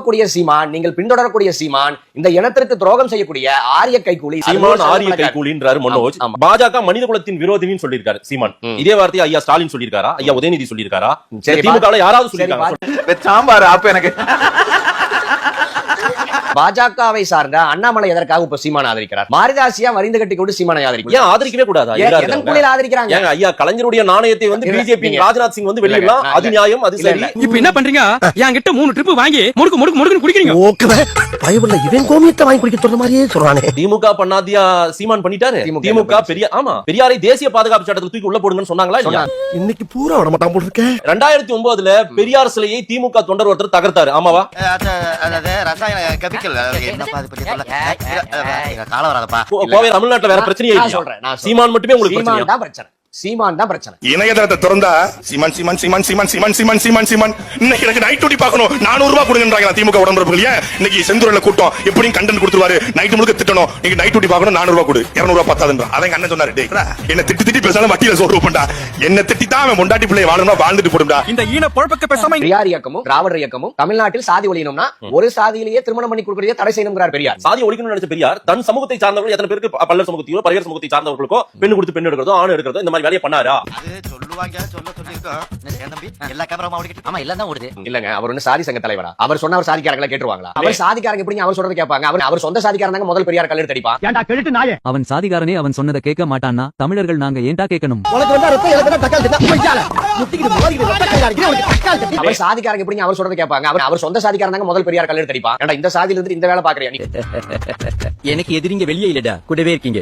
கூடிய சீமான் நீங்கள் பின்தொடரக்கூடிய சீமான் இந்த இனத்திற்கு துரோகம் செய்யக்கூடிய ஆரிய கைகூலி சீமான் ஆரிய கைகூலின்றாரு மனோஜ். பாஜக மனித குலத்தின் விரோதின்னு சொல்லியிருக்காரு சீமான். இதே வார்த்தையை ஐயா ஸ்டாலின் சொல்லியிருக்காரா? ஐயா உதயநிதி சொல்லியிருக்காரா? சரி, திமுக யாராவது சொல்லியிருக்காங்க? சாம்பார் அப்ப எனக்கு? பாஜகவை சார்ந்த அண்ணாமலை எதற்காக இப்ப சீமான் ஆதரிக்கிறார்? மாரிதாசியா வரிந்து கட்டி கொண்டு சீமானை ஆதரிக்கிறார். ஏன் ஆதரிக்கவே கூடாதா? ஆதரிக்கிறாங்க? ஏங்க ஐயா கலைஞருடைய நாணயத்தை வந்து பிஜேபி ராஜ்நாத் சிங் வந்து வெளியிடலாம். அது. நியாயம் அது சரி. இல்ல. இப்ப என்ன பண்றீங்க? என்கிட்ட மூணு ட்ரிப் வாங்கி முடுக்கு முடுக்கு முடுக்குன்னு குடிக்கிறீங்க. ஓகே பயவுள்ள இவன் கோமியத்தை வாங்கி குடிக்க சொல்ற மாதிரியே சொல்றானே. திமுக பண்ணாதியா சீமான் பண்ணிட்டாரு? திமுக திமுக பெரிய ஆமா பெரியாரை தேசிய பாதுகாப்பு சட்டத்தில் தூக்கி உள்ள போடுங்கன்னு சொன்னாங்களா இல்லையா. இன்னைக்கு பூரா விட மாட்டான் போல் இருக்கேன் ரெண்டாயிரத்தி ஒன்பதுல பெரியார் சிலையை திமுக தொண்டர் ஒருத்தர் தகர்த்தாரு. ஆமாவா? அதாவது ரசாயன கோவை தமிழ்நாட்டுல வேற பிரச்சனையே சொல்றேன் சீமான் மட்டுமே உங்களுக்கு பிரச்சனை. சீமான் தான் பிரச்சனை. இணையதளத்தை திறந்தா சிமன் சிமன் சிமன் சிமன் சிமன் சிமன் சிமன் சிமன். இன்னைக்கு எனக்கு நைட் டியூட்டி பார்க்கணும். நானூறு ரூபாய் கொடுங்கன்றாங்க திமுக உடம்புறப்புகள் ஏன்? இன்னைக்கு செந்தூரில கூட்டம். எப்படியும் கண்டென்ட் கொடுத்துருவாரு. நைட் முழுக்க திட்டணும். நீங்க நைட் டியூட்டி பார்க்கணும். நானூறு ரூபாய் கொடு. இருநூறு ரூபாய் பத்தாதுன்றா. அதை எங்க அண்ணன் சொன்னாரு. டேய் என்ன திட்டி திட்டி பேசாலும் வட்டியில சோறு பண்ணா என்ன திட்டி தான் அவன் பொண்டாட்டி பிள்ளைய வாழணும் வாழ்ந்துட்டு போடும்டா. இந்த ஈன பொழப்புக்கு பேசாம பெரியார் இயக்கமும் திராவிடர் இயக்கமும் தமிழ்நாட்டில் சாதி ஒழியணும்னா ஒரு சாதியிலேயே திருமணம் பண்ணி கொடுக்கறதே தடை செய்யணுங்கிறார் பெரியார். சாதி ஒழிக்கணும்னு நினைச்ச பெரியார் தன் சமூகத்தை சார்ந்தவர்கள் எத்தனை பேருக்கு பல்லர் சமூகத்தையோ பரையர் சமூகத்தை சார்ந்தவர்களுக்கோ பெண்ணு கொடுத்து பெண் எடுக்கிறதோ ஆண் எடுக்கிறதோ இந்த மாதிரி வேலையை பண்ணாரா? அது சொல்லுவாங்க சொல்ல சொல்லிருக்கோம் தம்பி? எல்லா கேமராவும் ஓடிக்கிட்டு ஆமா எல்லாம் தான் ஓடுது. இல்லங்க அவர் ஒண்ணு சாதி சங்க தலைவரா? அவர் சொன்ன அவர் சாதிக்காரங்களை கேட்டுருவாங்களா? அவர் சாதிக்காரங்க எப்படிங்க அவர் சொல்றது கேட்பாங்க? அவர் அவர் சொந்த சாதிக்காரங்க தாங்க முதல் பெரியார் கல்லெடுத்து அடிப்பான். ஏன்டா கெழுட்டு நாயே? அவன் சாதிகாரனே அவன் சொன்னதை கேட்க மாட்டான்னா தமிழர்கள் நாங்க ஏன்டா கேட்கணும்? உனக்கு வந்தா ரத்தம் எனக்கு வந்தா தக்காளி. முட்டிக்கிட்டு மோதிக்கிட்டு உனக்கு. அவர் சாதிக்காரங்க எப்படிங்க அவர் சொல்றது கேட்பாங்க? அவர் அவர் சொந்த சாதிக்காரங்க தாங்க முதல் பெரியார் கல்லெடுத்து அடிப்பான். ஏன்டா இந்த சாதியில இருந்து இந்த வேலை பாக்குறியா நீ? எனக்கு எதிரிங்க வெளியே இல்லடா. கூடவே இருக்கீங்க.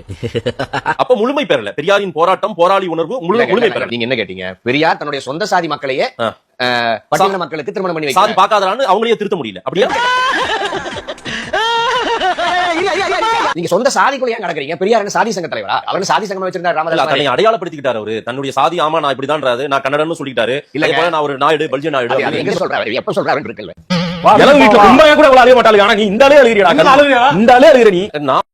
அப்ப முழுமை பெறல. பெரியாரின் போராட்டம் போராளி உணர்வு முழு முழுமை நீங்க என்ன கேட்டீங்க? பெரியார் தன்னுடைய சொந்த சாதி மக்களையே பட்டியலின மக்களுக்கு திருமணம் பண்ணி சாதி பார்க்காதான்னு அவங்களே திருத்த முடியல. அப்படியா நீங்க சொந்த சாதிக்குள்ள ஏன் நடக்கிறீங்க? பெரியார் என்ன சாதி சங்க தலைவரா? அவர் சாதி சங்கம் வச்சிருந்தார் ராமதாஸ் தன்னை அடையாளப்படுத்திக்கிட்டாரு அவரு. தன்னுடைய சாதி ஆமா நான் இப்படிதான்றாரு. நான் கன்னடன்னு சொல்லிட்டாரு. இல்ல நான் ஒரு நாயுடு பல்ஜ நாயுடு. எங்க சொல்றாரு? எப்ப சொல்றாருன்னு இருக்குல்ல. இளவு வீட்டுல கும்பையா கூட அழிய மாட்டாங்க ஆனா நீ இந்த அழுகிறீடா இந்த அழுகிற நீ? நான்